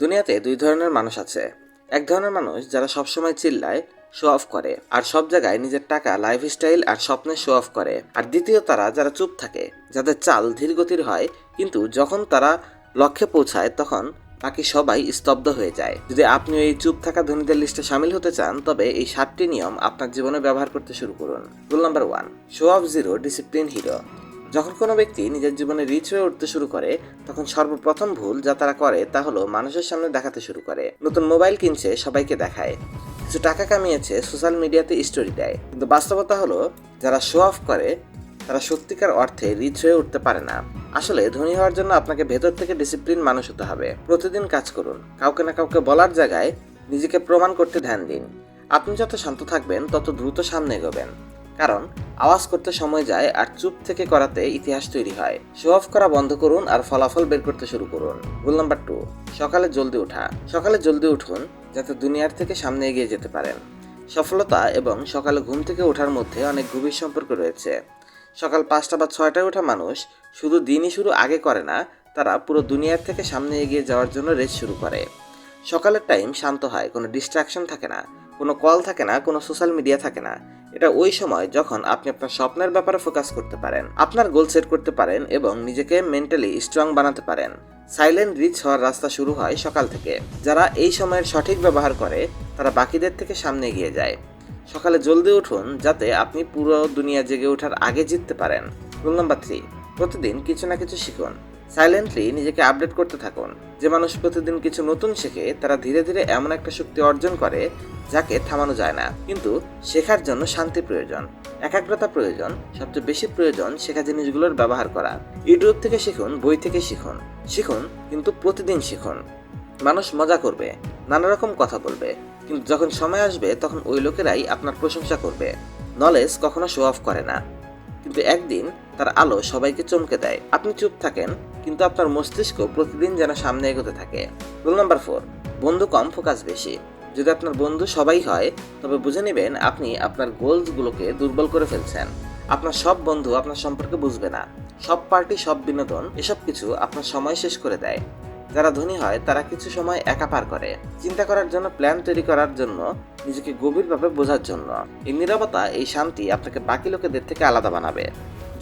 দুনিয়াতে দুই ধরনের মানুষ আছে। এক ধরনের মানুষ যারা সবসময় চিল্লায় শো অফ করে, আর সব জায়গায় নিজের টাকা লাইফস্টাইল আর স্বপ্নে শো অফ করে। আর দ্বিতীয় তারা যারা চুপ থাকে, যাদের চাল ধীরগতির হয়, কিন্তু যখন তারা লক্ষ্যে পৌঁছায়, তখন বাকি সবাই স্তব্ধ হয়ে যায়। যদি আপনি এই চুপ থাকা ধনীদের লিস্টে সামিল হতে চান, তবে এই সাতটি নিয়ম আপনার জীবনে ব্যবহার করতে শুরু করুন। Rule number one show off zero discipline hero যখন কোনো ব্যক্তি নিজের জীবনে রিচ হয়ে উঠতে শুরু করে, তখন সর্বপ্রথম ভুল যা তারা করে তা হলো মানুষের সামনে দেখাতে শুরু করে। নতুন মোবাইল কিনছে, সবাইকে দেখায়। কিছু টাকা কামিয়েছে, সোশ্যাল মিডিয়াতে স্টোরি দেয়। কিন্তু বাস্তবতা হলো, যারা শো অফ করে, তারা সত্যিকার অর্থে রিচ হয়ে উঠতে পারে না। আসলে ধনী হওয়ার জন্য আপনাকে ভেতর থেকে ডিসিপ্লিন মানুষ হতে হবে। প্রতিদিন কাজ করুন। কাউকে না কাউকে বলার জায়গায় নিজেকে প্রমাণ করতে ধ্যান দিন। আপনি যত শান্ত থাকবেন, তত দ্রুত সামনে এগোবেন। কারণ, আওয়াজ করতে সময় যায় আর চুপ থেকে করাতে ইতিহাস তৈরি হয়। শো অফ করা বন্ধ করুন আর ফলাফল বের করতে শুরু করুন। রুল নাম্বার টু সকালে জলদি ওঠা। সকালে জলদি উঠুন যাতে দুনিয়ার থেকে সামনে এগিয়ে যেতে পারেন। সফলতা এবং সকালে ঘুম থেকে ওঠার মধ্যে অনেক গভীর সম্পর্ক রয়েছে। সকাল পাঁচটা বা ছয়টায় ওঠা মানুষ শুধু দিনই শুরু আগে করে না, তারা পুরো দুনিয়ার থেকে সামনে এগিয়ে যাওয়ার জন্য রেস শুরু করে। সকালের টাইম শান্ত হয়, কোনো ডিস্ট্রাকশন থাকে না, কোনো কল থাকে না, কোনো সোশ্যাল মিডিয়া থাকে না। এটা ওই সময় যখন আপনি আপনার স্বপ্নের ব্যাপারে ফোকাস করতে পারেন, আপনার গোল সেট করতে পারেন এবং নিজেকে মেন্টালি স্ট্রং বানাতে পারেন। সাইলেন্ট রিচ হওয়ার রাস্তা শুরু হয় সকাল থেকে। যারা এই সময়ের সঠিক ব্যবহার করে, তারা বাকিদের থেকে সামনে এগিয়ে যায়। সকালে জলদি উঠুন যাতে আপনি পুরো দুনিয়া জেগে ওঠার আগে জিততে পারেন। রুল নাম্বার থ্রি প্রতিদিন কিছু না কিছু শিখুন। সাইলেন্টলি নিজেকে আপডেট করতে থাকুন। যে মানুষ প্রতিদিন কিছু নতুন শেখে, তারা ধীরে ধীরে এমন একটা শক্তি অর্জন করে যাকে থামানো যায় না। কিন্তু শেখার জন্য শান্তি প্রয়োজন, একাগ্রতা প্রয়োজন, সবচেয়ে বেশি প্রয়োজন শেখা জিনিসগুলোর ব্যবহার করা। ইউটিউব থেকে শিখুন, বই থেকে শিখুন। শিখুন, কিন্তু প্রতিদিন শিখুন। মানুষ মজা করবে, নানা রকম কথা বলবে, কিন্তু যখন সময় আসবে, তখন ওই লোকেরাই আপনার প্রশংসা করবে। নলেজ কখনো শো অফ করে না। কিন্তু একদিন তার আলো সবাইকে চমকে দেয়। আপনি চুপ থাকেন কিন্তু আপনার মস্তিষ্ক প্রতিদিন যেন সামনে এগোতে থাকে। রুল নাম্বার ফোর, বন্ধু কম, ফোকাস বেশি। যদি আপনার বন্ধু সবাই হয়, তবে বুঝে নেবেন আপনি আপনার গোলসগুলোকে দুর্বল করে ফেলছেন। আপনার সব বন্ধু আপনার সম্পর্কে বুঝবে না। সব পার্টি, সব বিনোদন, এসব কিছু আপনার সময় শেষ করে দেয়। যারা ধনী হয়, তারা কিছু সময় একা পার করে। চিন্তা করার জন্য, প্ল্যান তৈরি করার জন্য, নিজেকে গভীরভাবে বোঝার জন্য। এই নিরবতা, এই শান্তি আপনাকে বাকি লোকেদের থেকে আলাদা বানাবে।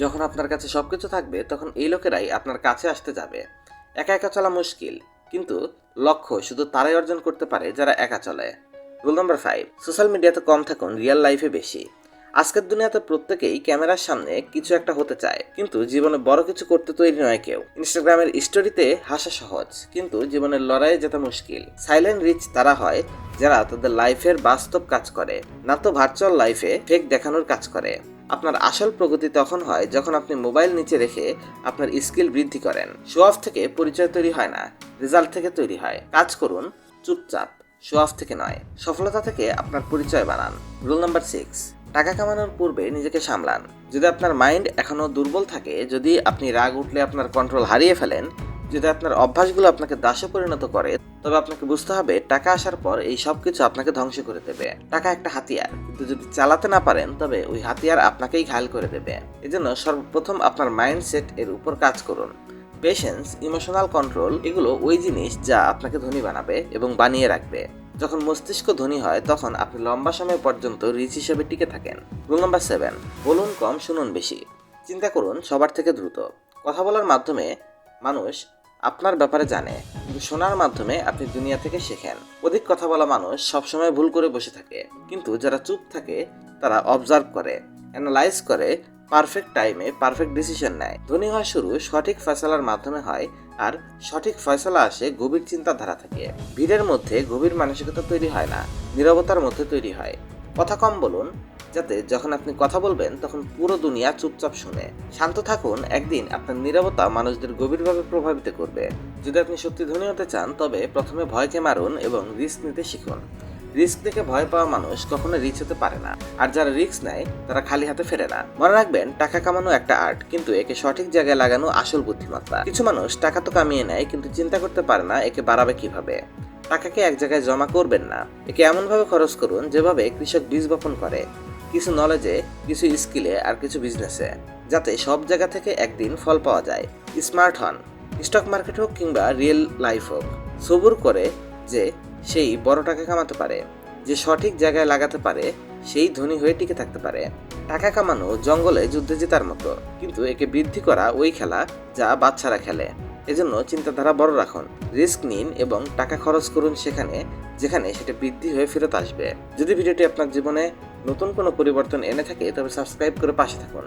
যখন আপনার কাছে সব কিছু থাকবে, তখন এই লোকেরাই আপনার কাছে আসতে যাবে। একা একা চলা মুশকিল, কিন্তু লক্ষ্য শুধু তারাই অর্জন করতে পারে যারা একা চলে। রুল নাম্বার ফাইভ সোশ্যাল মিডিয়াতে কম থাকুন রিয়েল লাইফে বেশি। আজকের দুনিয়াতে প্রত্যেকেই ক্যামেরার সামনে কিছু একটা হতে চায়, কিন্তু জীবনে বড় কিছু করতে তৈরি নয় কেউ। ইনস্টাগ্রামের স্টোরিতে হাসা সহজ, কিন্তু জীবনের লড়াইয়ে যেতে মুশকিল। সাইলেন্ট রিচ তারা হয় যারা তাদের লাইফের বাস্তব কাজ করে, না তো ভার্চুয়াল লাইফে ফেক দেখানোর কাজ করে। আপনার আসল প্রগতি তখন হয় যখন আপনি মোবাইল নিচে রেখে আপনার স্কিল বৃদ্ধি করেন। শো অফ থেকে পরিচয় তৈরি হয় না রেজাল্ট থেকে তৈরি হয়। কাজ করুন, চুপচাপ শো অফ থেকে নয়। সফলতা থেকে আপনার পরিচয় বানান। রুল নাম্বার সিক্স টাকা কামানোর পূর্বে নিজেকে সামলান। যদি আপনার মাইন্ড এখনও দুর্বল থাকে, যদি আপনি রাগ উঠলে আপনার কন্ট্রোল হারিয়ে ফেলেন যদি আপনার অভ্যাসগুলো আপনাকে দাসে পরিণত করে, তবে আপনাকে বুঝতে হবে টাকা আসার পর এই সব কিছু আপনাকে ধ্বংস করে দেবে। টাকা একটা হাতিয়ার। কিন্তু যদি চালাতে না পারেন, তবে ওই হাতিয়ার আপনাকেই ঘায়ল করে দেবে। এজন্য সর্বপ্রথম আপনার মাইন্ডসেট এর উপর কাজ করুন। পেশেন্স ইমোশনাল কন্ট্রোল এগুলো ওই জিনিস যা আপনাকে ধনী বানাবে এবং বানিয়ে রাখবে। যখন মস্তিষ্ক ধনী হয়, তখন আপনি লম্বা সময় পর্যন্ত রিচ হিসেবে টিকে থাকেন। রুল নাম্বার সেভেন বলুন কম, শুনুন বেশি। চিন্তা করুন সবার থেকে দ্রুত। কথা বলার মাধ্যমে মানুষ আপনার ব্যাপারে জানে। কিন্তু শোনার মাধ্যমে আপনি দুনিয়া থেকে শেখেন। অধিক কথা বলা মানুষ সবসময় ভুল করে বসে থাকে। কিন্তু যারা চুপ থাকে, তারা অবজার্ভ করে অ্যানালাইজ করে পারফেক্ট টাইমে পারফেক্ট ডিসিশন নেয়। ধনী হওয়া শুরু সঠিক ফয়সালার মাধ্যমে হয় আর সঠিক ফয়সালা আসে গভীর চিন্তাধারা থেকে। ভিড়ের মধ্যে গভীর মানসিকতা তৈরি হয় না, নীরবতার মধ্যে তৈরি হয়। কথা কম বলুন যাতে যখন আপনি কথা বলবেন, তখন পুরো দুনিয়া চুপচাপ শুনে। শান্ত থাকুন, একদিন আপনার নীরবতা মানুষদের গভীরভাবে প্রভাবিত করবে। যদি আপনি সত্যি ধনী হতে চান, তবে প্রথমে ভয়কে মারুন এবং রিস্ক নিতে শিখুন। রিস্ক থেকে ভয় পাওয়া মানুষ কখনো রিচ হতে পারে না। আর যারা রিস্ক নেয়, তারা খালি হাতে ফেরে না। মনে রাখবেন, টাকা কামানো একটা আর্ট, কিন্তু একে সঠিক জায়গায় লাগানো আসল বুদ্ধিমত্তা। কিছু মানুষ টাকা তো কামিয়ে নেয়, কিন্তু চিন্তা করতে পারে না একে বাড়াবে কীভাবে। টাকাকে এক জায়গায় জমা করবেন না। একে এমনভাবে খরচ করুন, যেভাবে কৃষক বীজ বপন করে। কিছু নলেজে কিছু স্কিলে আর কিছু বিজনেসে যাতে সব জায়গা থেকে একদিন ফল পাওয়া যায়। স্মার্ট হন স্টক মার্কেট হোক কিংবা রিয়েল লাইফ হোক, সবুর করে যে সেই বড় টাকা কামাতে পারে, যে সঠিক জায়গায় লাগাতে পারে, সেই ধনী হয়ে টিকে থাকতে পারে। টাকা কামানো জঙ্গলে যুদ্ধে জেতার মতো, কিন্তু একে বৃদ্ধি করা ওই খেলা যা বাচ্চারা খেলে। এজন্য চিন্তাধারা বড় রাখুন রিস্ক নিন এবং টাকা খরচ করুন সেখানে, যেখানে সেটা বৃদ্ধি হয়ে ফেরত আসবে। যদি ভিডিওটি আপনার জীবনে নতুন কোনো পরিবর্তন এনে থাকে তবে সাবস্ক্রাইব করে পাশে থাকুন।